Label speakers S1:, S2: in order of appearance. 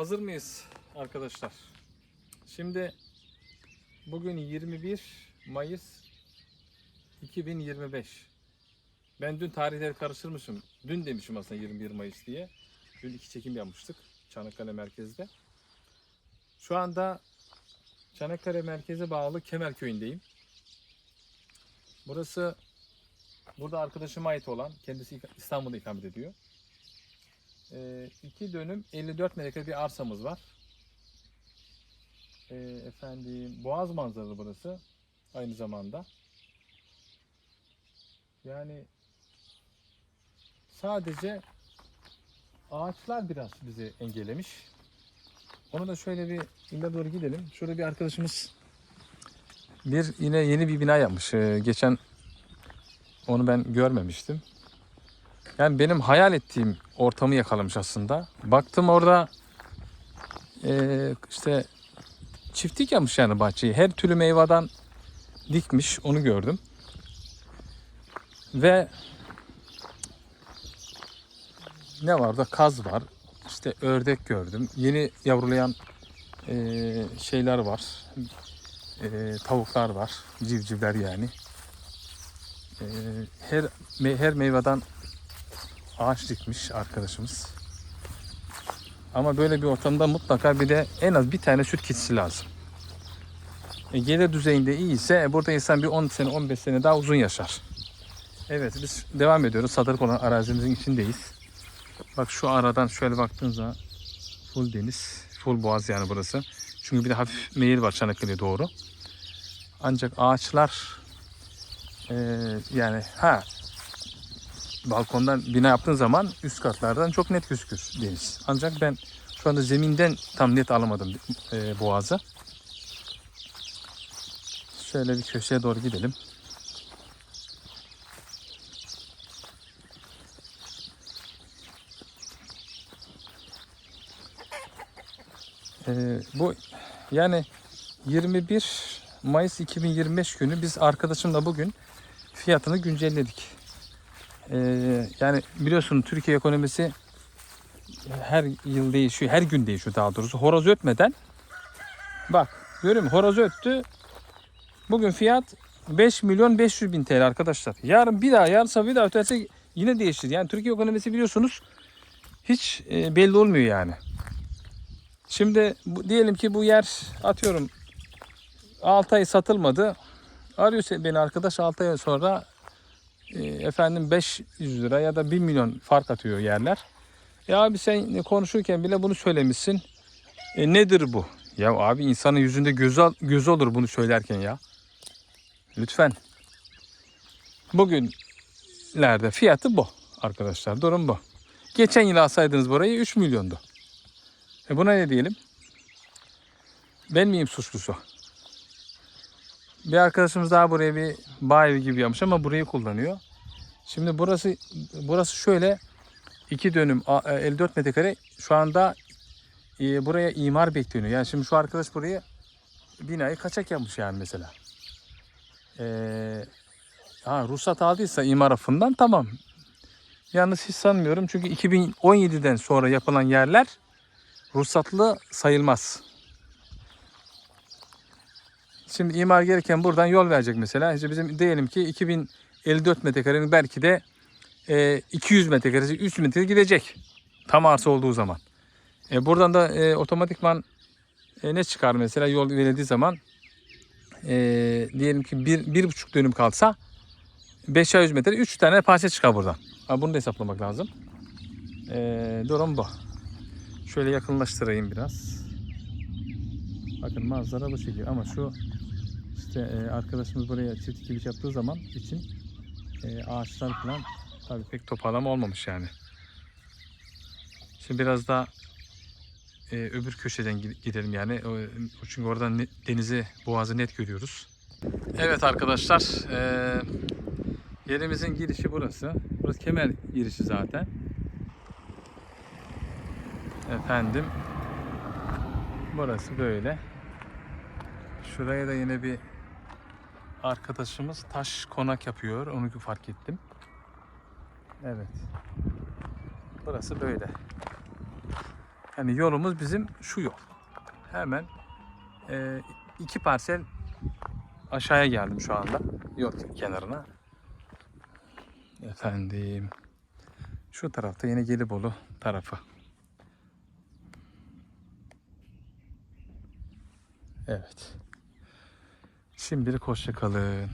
S1: hazır mıyız arkadaşlar? Şimdi bugün 21 Mayıs 2025. Ben dün tarihleri karıştırmışım. Dün demişim aslında 21 Mayıs diye. Dün iki çekim yapmıştık Çanakkale merkezde. Şu anda Çanakkale merkeze bağlı Kemer köyündeyim. Burası burada arkadaşıma ait olan, kendisi İstanbul'da ikamet ediyor. Ee, iki dönüm 54 metrekare bir arsamız var. Ee, efendim Boğaz manzaralı burası aynı zamanda. Yani sadece ağaçlar biraz bizi engellemiş. Onu da şöyle bir ileri doğru gidelim. Şurada bir arkadaşımız bir yine yeni bir bina yapmış. Ee, geçen onu ben görmemiştim. Yani benim hayal ettiğim ortamı yakalamış aslında. Baktım orada eee, işte çiftlik yapmış yani bahçeyi. Her türlü meyveden dikmiş onu gördüm. Ve ne var da kaz var. İşte ördek gördüm. Yeni yavrulayan eee, şeyler var. Eee, tavuklar var. Civcivler yani. Eee, her me- her meyveden ağaç dikmiş arkadaşımız. Ama böyle bir ortamda mutlaka bir de en az bir tane süt keçisi lazım. E, gelir düzeyinde iyiyse e, burada insan bir 10 sene 15 sene daha uzun yaşar. Evet biz devam ediyoruz. Sadık olan arazimizin içindeyiz. Bak şu aradan şöyle baktığınız zaman full deniz, full boğaz yani burası. Çünkü bir de hafif meyil var Çanakkale'ye doğru. Ancak ağaçlar e, yani ha balkondan bina yaptığın zaman üst katlardan çok net gözükür deniz. Ancak ben şu anda zeminden tam net alamadım e, boğazı. Şöyle bir köşeye doğru gidelim. E, bu yani 21 Mayıs 2025 günü biz arkadaşımla bugün fiyatını güncelledik. Ee, yani biliyorsun Türkiye ekonomisi her yıl değişiyor, her gün değişiyor daha doğrusu. Horoz ötmeden bak görüyor musun? Horoz öttü. Bugün fiyat 5 milyon 500 bin TL arkadaşlar. Yarın bir daha yarın bir daha öterse yine değişir. Yani Türkiye ekonomisi biliyorsunuz hiç e, belli olmuyor yani. Şimdi bu, diyelim ki bu yer atıyorum 6 ay satılmadı. Arıyor beni arkadaş 6 ay sonra e, efendim 500 lira ya da 1 milyon fark atıyor yerler. Ya abi sen konuşurken bile bunu söylemişsin. E nedir bu? Ya abi insanın yüzünde gözü, gözü olur bunu söylerken ya. Lütfen. Bugünlerde fiyatı bu arkadaşlar. Durum bu. Geçen yıl alsaydınız burayı 3 milyondu. E buna ne diyelim? Ben miyim suçlusu? Bir arkadaşımız daha buraya bir bağ evi gibi yapmış ama burayı kullanıyor. Şimdi burası burası şöyle iki dönüm a- e, 54 metrekare şu anda e, buraya imar bekleniyor. Yani şimdi şu arkadaş buraya binayı kaçak yapmış yani mesela. Ee, ha, ruhsat aldıysa imar affından tamam. Yalnız hiç sanmıyorum çünkü 2017'den sonra yapılan yerler ruhsatlı sayılmaz. Şimdi imar gereken buradan yol verecek mesela. İşte bizim diyelim ki 2054 metrekarenin belki de e, 200 metrekaresi 300 metre gidecek. Tam arsa olduğu zaman. E, buradan da e, otomatikman e, ne çıkar mesela yol verildiği zaman e, diyelim ki bir, bir buçuk dönüm kalsa 500 metre 3 tane parça çıkar buradan. Bunu da hesaplamak lazım. E, durum bu. Şöyle yakınlaştırayım biraz. Bakın manzara bu şekilde ama şu işte e, arkadaşımız buraya çift gibi yaptığı zaman için e, ağaçlar falan tabii pek toparlama olmamış yani. Şimdi biraz daha e, öbür köşeden gi- gidelim yani. O, çünkü oradan denizi, boğazı net görüyoruz. Evet arkadaşlar, e, yerimizin girişi burası. Burası kemer girişi zaten. Efendim, burası böyle. Şuraya da yine bir arkadaşımız taş konak yapıyor. Onu fark ettim. Evet. Burası böyle. Yani yolumuz bizim şu yol. Hemen e, iki parsel aşağıya geldim şu anda. Yol kenarına. Efendim. Şu tarafta yine Gelibolu tarafı. Evet. Şimdilik hoşça kalın.